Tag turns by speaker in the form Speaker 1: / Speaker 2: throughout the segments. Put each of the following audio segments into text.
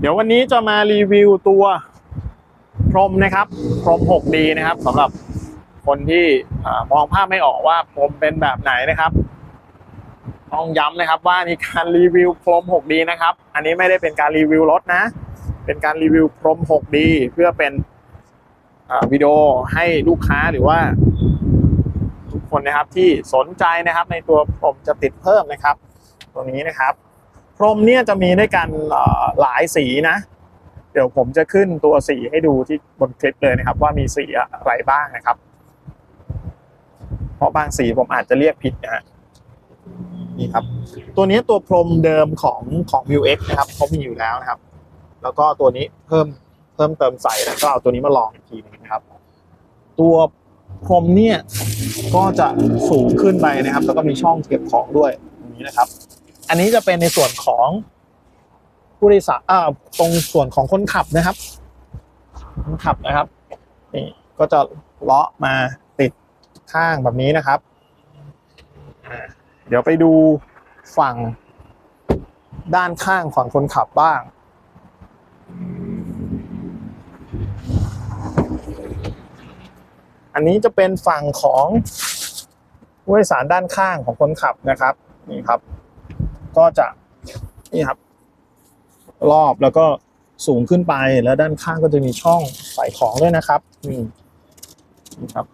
Speaker 1: เดี๋ยววันนี้จะมารีวิวตัวพรมนะครับพรม 6D นะครับสำหรับคนที่มองภาพไม่ออกว่าพรมเป็นแบบไหนนะครับต้องย้ำนะครับว่านี่การรีวิวพรม 6D นะครับ อันนี้ไม่ได้เป็นการรีวิวรถนะ เป็นการรีวิวพรม 6D เพื่อเป็นวิดีโอให้ลูกค้าหรือว่า ทุกคนนะครับที่สนใจนะครับในตัวพรมจะติดเพิ่มนะครับ ตัวนี้นะครับ รมเนี่ยจะมีด้วยกันหลายสีนะ เดี๋ยวผมจะขึ้นตัวสีให้ดูที่บนคลิปเลยนะครับ ว่ามีสีอะไรบ้างนะครับ เพราะบางสีผมอาจจะเรียกผิดนะฮะนี่ครับ ตัวนี้ตัวพรมเดิมของของ View X นะครับเขามีอยู่แล้วนะครับ แล้วก็ตัวนี้เพิ่มเพิ่มเติมใส่แล้วก็เอาตัวนี้มาลองอีกทีหนึงนะครับ ตัวพรมเนี่ยก็จะสูงขึ้นไปนะครับ แล้วก็มีช่องเก็บของด้วยอย่างนี้นะครับ อันนี้จะเป็นในส่วนของผู้โดยสารอ่าตรงส่วนของคนขับนะครับ คนขับนะครับนี่ก็จะเลาะมาติดข้างแบบนี้นะครับ เดี๋ยวไปดูฝั่งด้านข้างฝั่งคนขับบ้าง อันนี้จะเป็นฝั่งของผู้โดยสารด้านข้างของคนขับนะครับ นี่ครับ ก็จะนี่ครับ รอบแล้วก็สูงขึ้นไปแล้วด้านข้างก็จะมีช่องใส่ของด้วยนะครับนี่นี่ครับ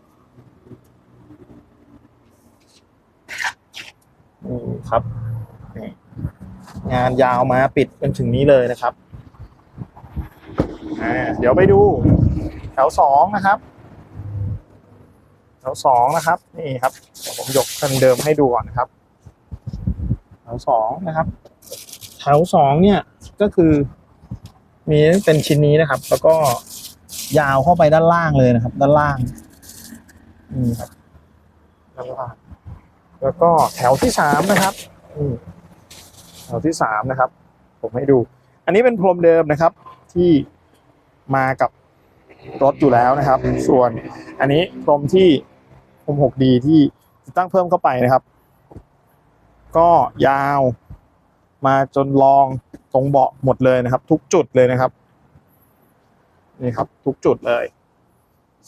Speaker 1: นี่ครับงานยาวมาปิดเป็นถึงนี้เลยนะครับเดี๋ยวไปดู แถวสองนะครับ แถวสองนะครับ นี่ครับผมยกคันเดิมให้ดูก่อนนะครับ ถวสองนะครับ แถวสองเนี่ยก็คือ มีเป็นชิ้นนี้นะครับ แล้วก็ยาวเข้าไปด้านล่างเลยนะครับ ด้านล่างนี่ครับด้านล่างแล้วก็แถวที่สามนะครับแถวที่สามนะครับ ผมให้ดู อันนี้เป็นพรมเดิมนะครับ ที่มากับรถอยู่แล้วนะครับ ส่วนอันนี้พรมที่พรม 6D ที่ติดตั้งเพิ่มเข้าไปนะครับ ก็ยาวมาจนรองตรงเบาะหมดเลยนะครับ ทุกจุดเลยนะครับ นี่ครับ ทุกจุดเลย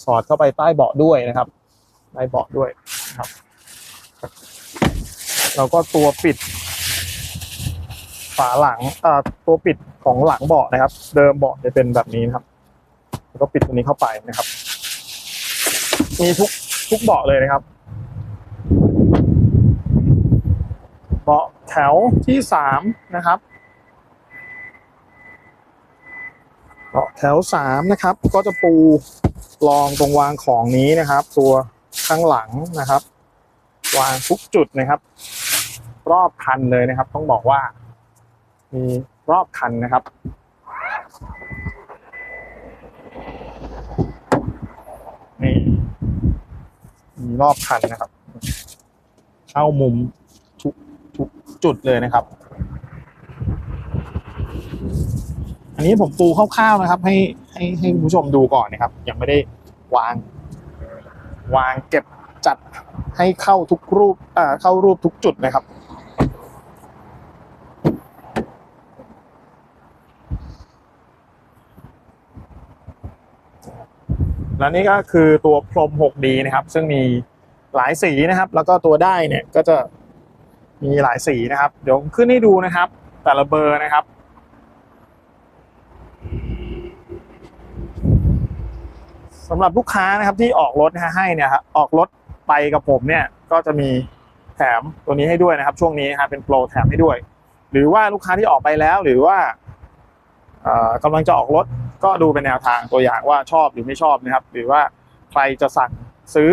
Speaker 1: สอดเข้าไปใต้เบาะด้วยนะครับใต้เบาะด้วยนะครับ แล้วก็ตัวปิด ฝาหลังอ่อตัวปิดของหลังเบาะนะครับ เดิมเบาะจะเป็นแบบนี้นะครับ แล้วก็ปิดตรงนี้เข้าไปนะครับ มีทุกทุกเบาะเลยนะครับ เบาะ แถวที่สามนะครับเบาแถวสามนะครับ ก็จะปูรองตรงวางของนี้นะครับ ตัวข้างหลังนะครับ วางทุกจุดนะครับ รอบคันเลยนะครับ ต้องบอกว่า มีรอบคันนะครับนี่มีรอบคันนะครับ เข้ามุม จุดเลยนะครับ อันนี้ผมปูคร่าวๆนะครับ ให้ให้ให้คุณผู้ชมดูก่อนนะครับ ยังไม่ได้วาง วางเก็บจัดให้เข้าทุกรูปอ่าเข้ารูปทุกจุดนะครับและนี่ก็คือตัวพรม 6D นะครับ ซึ่งมีหลายสีนะครับ แล้วก็ตัวได้เนี่ยก็จะ มีหลายสีนะครับ เดี๋ยวผมขึ้นให้ดูนะครับ แต่ละเบอร์นะครับ สำหรับลูกค้านะครับที่ออกรถนะให้เนี่ยครับออกรถไปกับผมเนี่ยก็จะมีแถมตัวนี้ให้ด้วยนะครับ ช่วงนี้ครับเป็นโปรแถมให้ด้วย หรือว่าลูกค้าที่ออกไปแล้วหรือว่าเอ่อกำลังจะออกรถก็ดูเป็นแนวทางตัวอย่างว่าชอบหรือไม่ชอบนะครับ หรือว่าใครจะสั่งซื้อ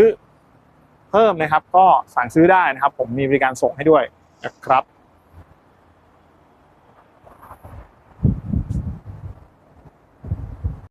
Speaker 1: เพิ่มนะครับ ก็สั่งซื้อได้นะครับ ผมมีบริการส่งให้ด้วยนะครับ